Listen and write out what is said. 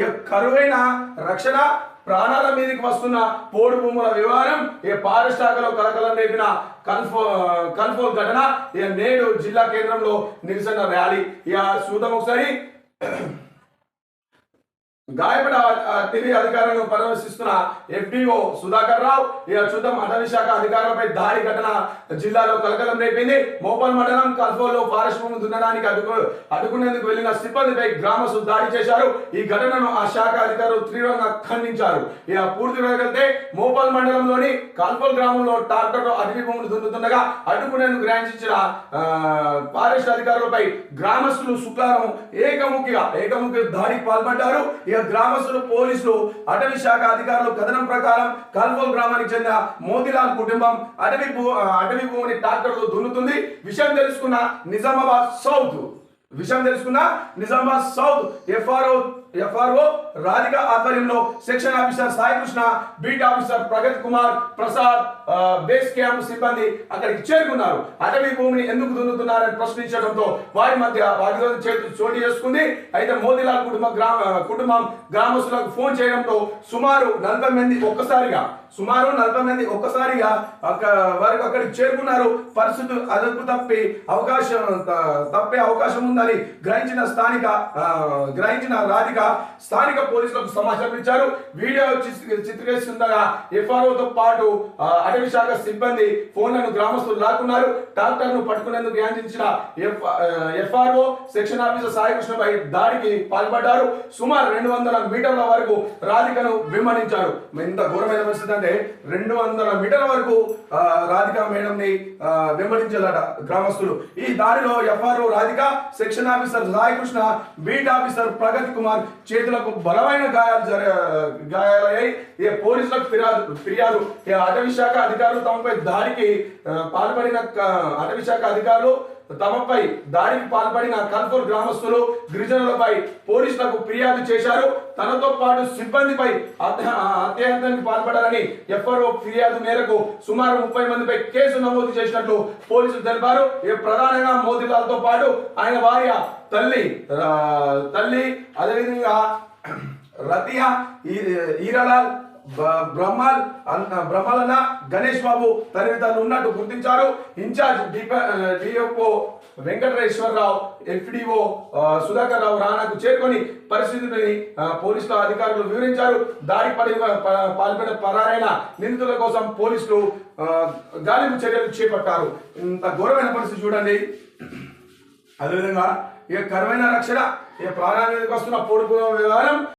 ఏ కరువైన రక్షణ ప్రాణాల మీదకి వస్తున్న పోడు భూముల వ్యవహారం ఏ పారిశ్రామికలో కలకలం రేపిన కన్ఫో కన్ఫోల్ ఘటన ఇక నేడు జిల్లా కేంద్రంలో నిరసన ర్యాలీ. ఇక చూద్దాం ఒకసారి. గాయపడ తిరిగి అధికారులను పరామర్శిస్తున్న ఎఫ్డిఓ సుధాకర్ రావు ఇక చూద్దాం అటవీశాఖ అధికారులపై దాడి ఘటన జిల్లాలో కలకలం రేపింది. మోపల్ మండలం కల్ఫోలో ఫారెస్ట్ భూమి దున్నడానికి అడ్డుకు అడ్డుకునేందుకు వెళ్ళిన సిబ్బందిపై గ్రామస్తులు దాడి చేశారు. ఈ ఘటనను ఆ శాఖ అధికారులు తీవ్రంగా ఖండించారు. ఇక పూర్తి వెళ్తే మోపల్ మండలంలోని కల్ఫోల్ గ్రామంలో ట్రాక్టర్ అటవీ భూములు దున్నుతుండగా అడ్డుకునేందుకు గ్రహించిన ఫారెస్ట్ అధికారులపై గ్రామస్తులు శుక్రవారం ఏకముఖిగా ఏకముఖి దాడికి పాల్పడ్డారు. ఇక గ్రామస్తులు పోలీసులు అటవీ శాఖ అధికారులు కథనం ప్రకారం కాల్పోల్ గ్రామానికి చెందిన మోతిలాల్ కుటుంబం అటవీ భూ అటవీ భూమిని ట్రాక్టర్లు దున్నుతుంది. విషయం తెలుసుకున్న నిజామాబాద్ సౌత్. విషయం తెలుసుకున్న Nizamabad south FRO FRO Radhika ఆధ్వర్యంలో section officer Saikrishna beat officer Pragat Kumar Prasad base camp సిబ్బంది అక్కడికి చేరుకున్నారు. అటవీ భూమిని ఎందుకు దున్నుతున్నారని ప్రశ్నించడంతో వారి మధ్య వారితో చోటు చేసుకుంది. అయితే మోదీలాల్ కుటుంబ గ్రామ కుటుంబం గ్రామస్తులకు ఫోన్ చేయడంతో సుమారు నలభై మంది ఒక్కసారిగా సుమారు నలభై మంది ఒక్కసారిగా వారికి అక్కడికి చేరుకున్నారు. పరిస్థితులు అదుపు తప్పి అవకాశం త- తప్పే అవకాశం ఉందని గ్రహించిన స్థానిక గ్రహించిన రాధిక స్థానిక పోలీసులకు సమాచారం ఇచ్చారు. వీడియో చిత్ర- చిత్రీకరిస్తుండగా FRO పాటు అటవీ శాఖ సిబ్బంది ఫోన్లను గ్రామస్తులు లాక్కున్నారు. ట్రాక్టర్ను పట్టుకునేందుకు యాందించిన ఎఫ్ఆర్ఓ సెక్షన్ ఆఫీసర్ సాయికృష్ణపై దాడికి పాల్పడ్డారు. సుమారు రెండు వందల మీటర్ల వరకు రాధికను వెంబడించారు. ఎంత ఘోరమైన పరిస్థితి అంటే రెండు వందల మీటర్ల వరకు రాధిక మేడం ని వెంబడించాలట గ్రామస్తులు. ఈ దాడిలో FRO Radhika section officer Rayakrishna beat officer Pragati Kumar చేతులకు బలమైన గాయాలు జర గాయాలయ్యాయి. ఏ పోలీసులకు ఫిర్యాదు ఫిర్యాదు. ఈ అటవీ శాఖ అధికారులు తమపై దాడికి పాల్పడిన అటవీ శాఖ అధికారులు తమపై దాడికి పాల్పడిన కల్పూర్ గ్రామస్తులు గిరిజనులపై పోలీసులకు ఫిర్యాదు చేశారు. తనతో పాటు సిబ్బందిపై అత్యాహతానికి పాల్పడాలని ఎఫ్ఆర్ఓ ఫిర్యాదు మేరకు సుమారు ముప్పై మందిపై కేసు నమోదు చేసినట్లు పోలీసులు తెలిపారు. ప్రధానంగా మోతిలాల్తో పాటు ఆయన భార్య తల్లి తల్లి అదేవిధంగా రతియా ఈ- ఈరలాల్ బ్రహ్మల్ అన్న- బ్రహ్మలన్న గణేష్ బాబు తదితరులు ఉన్నట్టు గుర్తించారు. Incharge DFO Venkateswararao FDO Sudhakar Rao రాణాకు చేరుకొని పరిస్థితిని పోలీసుల అధికారులు వివరించారు. దాడి పడి ప- పాల్పడిన పరారైన నిందితుల కోసం పోలీసులు గాలింపు చర్యలు చేపట్టారు. ఇంత ఘోరమైన పరిస్థితి చూడండి. అదేవిధంగా ఇక కరువైన రక్షణ ఇక ప్రాణానికి వస్తున్న పొడుపు వ్యవహారం